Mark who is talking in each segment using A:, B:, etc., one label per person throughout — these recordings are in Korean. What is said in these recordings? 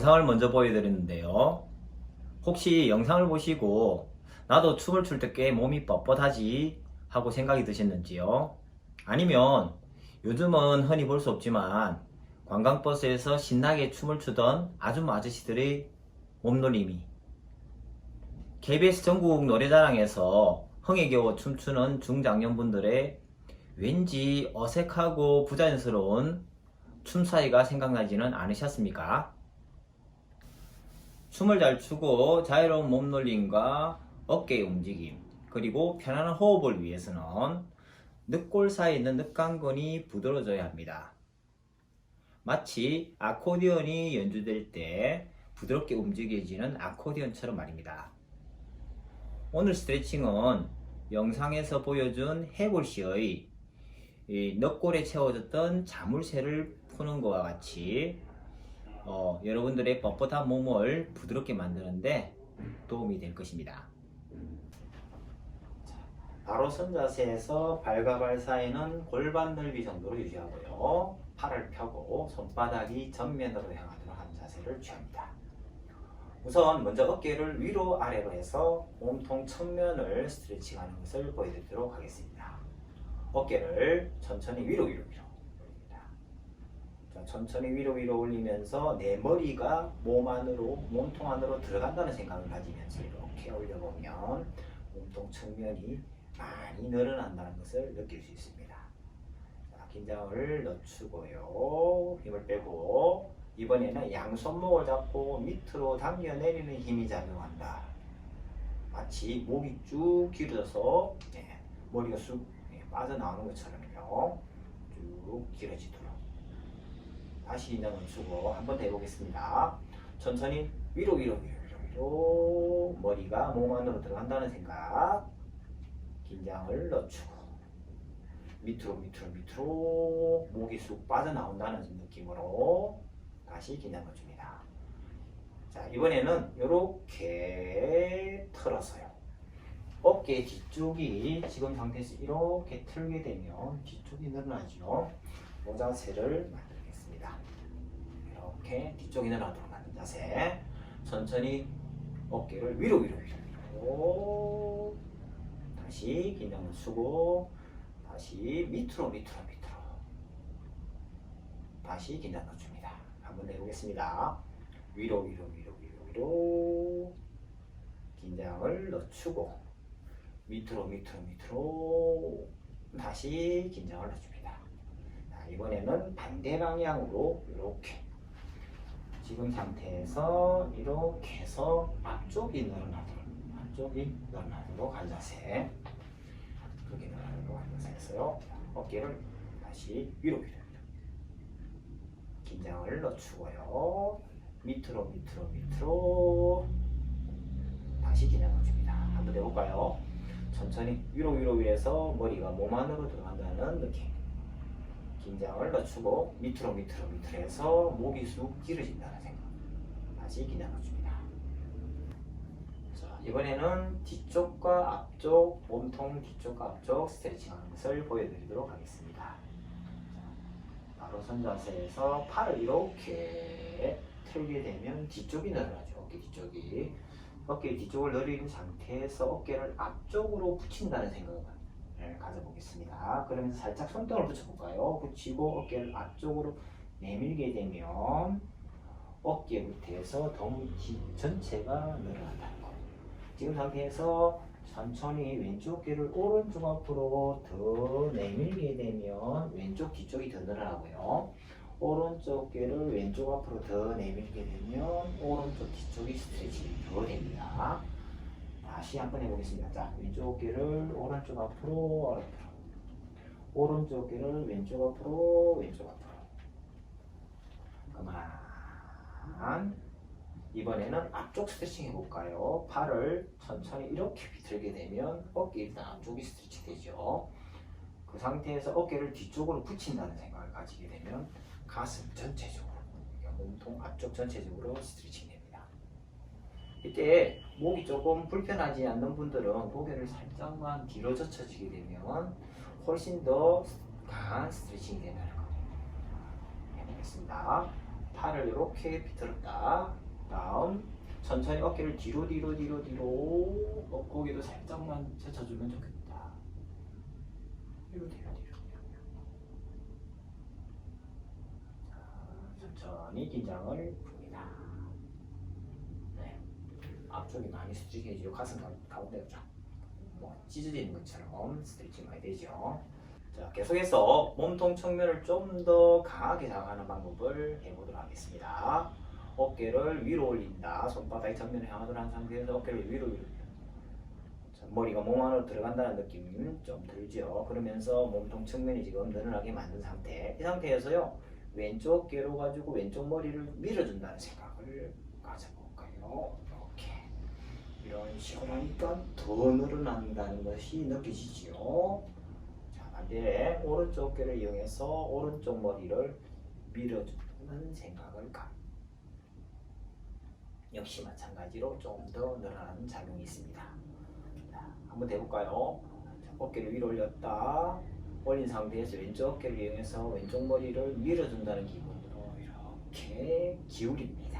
A: 영상을 먼저 보여드리는데요. 혹시 영상을 보시고 나도 춤을 출 때 꽤 몸이 뻣뻣하지 하고 생각이 드셨는지요? 아니면 요즘은 흔히 볼 수 없지만 관광버스에서 신나게 춤을 추던 아줌마 아저씨들의 몸놀림이 KBS 전국 노래자랑에서 흥에 겨워 춤추는 중장년분들의 왠지 어색하고 부자연스러운 춤 사이가 생각나지는 않으셨습니까? 춤을 잘 추고 자유로운 몸놀림과 어깨의 움직임 그리고 편안한 호흡을 위해서는 늑골 사이에 있는 늑강근이 부드러워져야 합니다. 마치 아코디언이 연주될 때 부드럽게 움직여지는 아코디언처럼 말입니다. 오늘 스트레칭은 영상에서 보여준 해골 씨의 이 늑골에 채워졌던 자물쇠를 푸는 것과 같이 어, 여러분들의 뻣뻣한 몸을 부드럽게 만드는데 도움이 될 것입니다. 자, 바로 선 자세에서 발과 발 사이는 골반 넓이 정도로 유지하고요. 팔을 펴고 손바닥이 전면으로 향하도록 하는 자세를 취합니다. 우선 먼저 어깨를 위로 아래로 해서 몸통 측면을 스트레칭하는 것을 보여드리도록 하겠습니다. 어깨를 천천히 위로 위로 위로 천천히 위로 위로 올리면서 내 머리가 몸 안으로 몸통 안으로 들어간다는 생각을 가지면서 이렇게 올려보면 몸통 측면이 많이 늘어난다는 것을 느낄 수 있습니다. 자, 긴장을 늦추고요. 힘을 빼고 이번에는 양손목을 잡고 밑으로 당겨 내리는 힘이 작용한다. 마치 목이 쭉 길어져서 예, 머리가 쑥 예, 빠져나오는 것처럼요. 쭉 길어지도록. 다시 인장을 주고 한 번 더 해보겠습니다. 천천히 위로 위로 위로 위로 머리가 몸 안으로 들어간다는 생각. 긴장을 늦추고 밑으로 밑으로 밑으로 목이 쑥 빠져나온다는 느낌으로 다시 긴장을 줍니다. 자 이번에는 이렇게 틀어서요. 어깨 뒤쪽이 지금 상태에서 이렇게 틀게 되면 뒤쪽이 늘어나죠. 이 자세를 만들겠습니다. 이렇게 뒤쪽이 늘어나도록 만든 자세. 천천히 어깨를 위로 위로 위로 다시 긴장을 주고 다시 밑으로 밑으로 밑으로 다시 긴장을 줍니다. 한번 해보겠습니다. 위로 위로 위로 위로 위로 긴장을 늦추고 밑으로 밑으로 밑으로 다시 긴장을 늦춥니다. 자, 이번에는 반대 방향으로 이렇게 지금 상태에서 이렇게 해서 앞쪽이 늘어나도록 앞쪽이 늘어나도록 한 자세. 그렇게 늘어나도록 한 자세에서요. 어깨를 다시 위로 위로 긴장을 늦추고요. 밑으로 밑으로 밑으로 다시 긴장을 줍니다. 한번 해볼까요? 천천히 위로 위로 위해서 머리가 몸 안으로 들어간다는 느낌 긴장을 늦추고 밑으로 밑으로 밑으로 해서 목이 쑥 길어진다는 생각. 다시 긴장을 줍니다. 자, 이번에는 뒤쪽과 앞쪽 몸통 뒤쪽과 앞쪽 스트레칭 하는 것을 보여드리도록 하겠습니다. 자, 바로 선 자세에서 팔을 이렇게 틀게 되면 뒤쪽이 늘어나죠. 어깨 뒤쪽이. 어깨 뒤쪽을 늘리는 상태에서 어깨를 앞쪽으로 붙인다는 생각을 가져보겠습니다. 그러면서 살짝 손등을 붙여볼까요? 붙이고 어깨를 앞쪽으로 내밀게 되면 어깨부터 해서 덩 전체가 늘어난다는 거. 지금 상태에서 천천히 왼쪽 어깨를 오른쪽 앞으로 더 내밀게 되면 왼쪽 뒤쪽이 더 늘어나고요. 오른쪽 어깨를 왼쪽 앞으로 더 내밀게 되면 오른쪽 뒤쪽이 스트레칭이 더 됩니다. 다시 한번 해보겠습니다. 자, 왼쪽 어깨를 오른쪽 앞으로 앞으로 오른쪽 어깨를 왼쪽 앞으로 왼쪽 앞으로 그만 이번에는 앞쪽 스트레칭 해볼까요? 팔을 천천히 이렇게 비틀게 되면 어깨 일단 앞쪽이 스트레치 되죠. 그 상태에서 어깨를 뒤쪽으로 붙인다는 생각을 가지게 되면 가슴 전체적으로 몸통 앞쪽 전체적으로 스트레칭 됩니다. 이때 목이 조금 불편하지 않는 분들은 고개를 살짝만 뒤로 젖혀지게 되면 훨씬 더 강한 스트레칭이 된다는 거 해보겠습니다. 팔을 이렇게 비틀었다. 다음 천천히 어깨를 뒤로 뒤로 뒤로 뒤로 어, 고개도 살짝만 제쳐주면 좋겠다. 뒤로 뒤로 뒤로. 자, 천천히 긴장을 풉니다. 네. 앞쪽이 많이 수직해지고 가슴 가- 가운데가 쫙뭐 찢어지는 것처럼 스트레칭 많이 되죠. 자, 계속해서 몸통 측면을 좀 더 강하게 잡아가는 방법을 해보도록 하겠습니다. 어깨를 위로 올린다. 손바닥이 정면을 향하도록 한 상태에서 어깨를 위로. 자, 머리가 몸 안으로 들어간다는 느낌 좀 들죠. 그러면서 몸통 측면이 지금 늘어나게 만든 상태. 이 상태에서요. 왼쪽 어깨로 가지고 왼쪽 머리를 밀어준다는 생각을 가져볼까요? 이런 식으로 하니까 더 늘어난다는 것이 느껴지지요. 자, 반대에 오른쪽 어깨를 이용해서 오른쪽 머리를 밀어주는 생각을 가. 역시 마찬가지로 좀더 늘어나는 작용이 있습니다. 자, 한번 해볼까요? 자, 어깨를 위로 올렸다. 올린 상태에서 왼쪽 어깨를 이용해서 왼쪽 머리를 밀어준다는 기분으로 이렇게 기울입니다.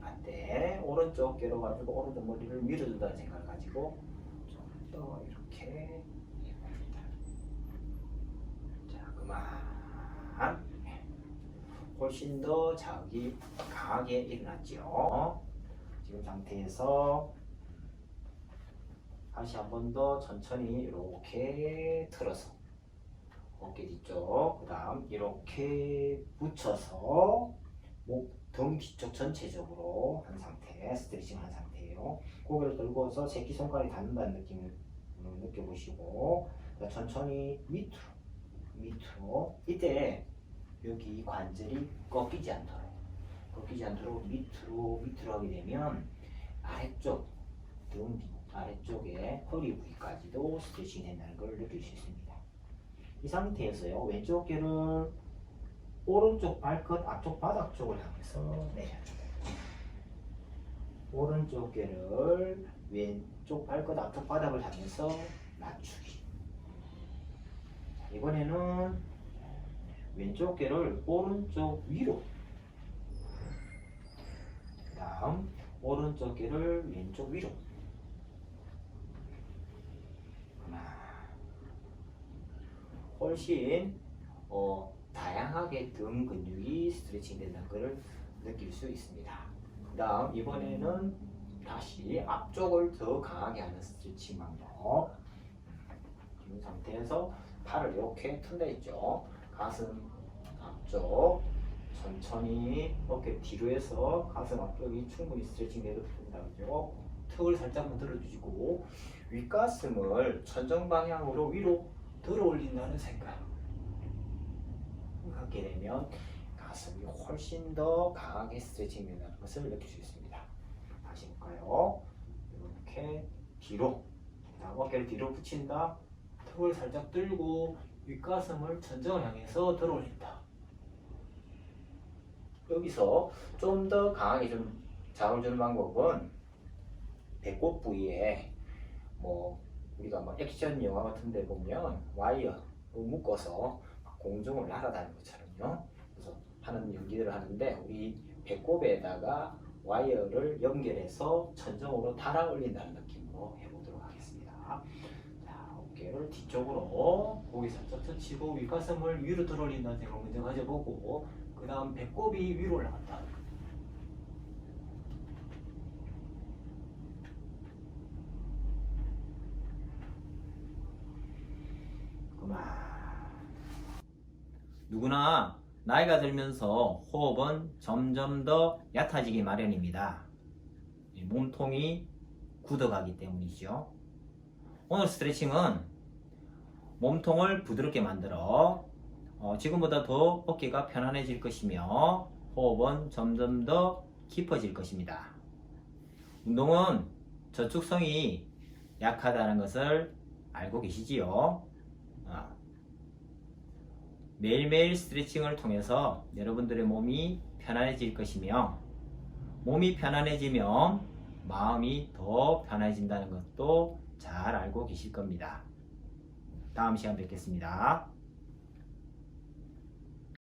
A: 반대 오른쪽 어깨로 가지고 오른쪽 머리를 밀어준다는 생각을 가지고 좀 더 이렇게 해봅니다. 자 그만 훨씬 더 자극이 강하게 일어났죠. 지금 상태에서 다시 한 번 더 천천히 이렇게 틀어서 어깨 뒤쪽, 그 다음 이렇게 붙여서 목, 등 뒤 쪽 전체적으로 한 상태, 스트레칭 한 상태예요. 고개를 들고서 새끼손가락이 닿는다는 느낌을 느껴보시고 자, 천천히 밑으로, 밑으로 이때 여기 관절이 꺾이지 않도록 꺾이지 않도록 밑으로 밑으로 하게 되면 아래쪽 등 뒤, 아래쪽에 허리 부위까지도 스트레칭이 된다는 걸 느낄 수 있습니다. 이 상태에서요 왼쪽 어깨를 오른쪽 발끝 앞쪽 바닥 쪽을 향해서 내려줘요. 오른쪽 어깨를 왼쪽 발끝 앞쪽 바닥을 향해서 낮추기. 자, 이번에는 왼쪽 어깨를 오른쪽 위로 그 다음 오른쪽 어깨를 왼쪽 위로 훨씬 어, 다양하게 등 근육이 스트레칭 된다는 것을 느낄 수 있습니다 그 다음 이번에는 다시 앞쪽을 더 강하게 하는 스트레칭 방법 이 상태에서 팔을 이렇게 튼다 했죠 가슴 앞쪽 천천히 어깨 뒤로 해서 가슴 앞쪽이 충분히 스트레칭 돼도 됩니다. 그죠? 턱을 살짝만 들어주시고 윗가슴을 천정 방향으로 위로 들어 올린다는 생각 갖게 되면 가슴이 훨씬 더 강하게 스트레칭 된다는 것을 느낄 수 있습니다. 다시 볼까요? 이렇게 뒤로 다음 어깨를 뒤로 붙인다 턱을 살짝 들고 윗가슴을 천정을 향해서 들어 올린다. 여기서 좀 더 강하게 좀 자극을 주는 방법은 배꼽 부위에 뭐 우리가 뭐 액션 영화 같은 데 보면 와이어 묶어서 막 공중을 날아다니는 것처럼요. 그래서 하는 연기들을 하는데 우리 배꼽에다가 와이어를 연결해서 천정으로 달아 올린다는 느낌으로 해보도록 하겠습니다. 자, 어깨를 뒤쪽으로 고개 살짝 터치고 윗가슴을 위로 들어 올린다는 생각을 먼저 가져보고 그 다음 배꼽이 위로 올라간다. 그만. 누구나 나이가 들면서 호흡은 점점 더 얕아지기 마련입니다. 이 몸통이 굳어가기 때문이죠. 오늘 스트레칭은 몸통을 부드럽게 만들어 어, 지금보다 더 어깨가 편안해질 것이며 호흡은 점점 더 깊어질 것입니다. 운동은 저축성이 약하다는 것을 알고 계시지요? 어. 매일매일 스트레칭을 통해서 여러분들의 몸이 편안해질 것이며 몸이 편안해지면 마음이 더 편해진다는 것도 잘 알고 계실 겁니다. 다음 시간 뵙겠습니다.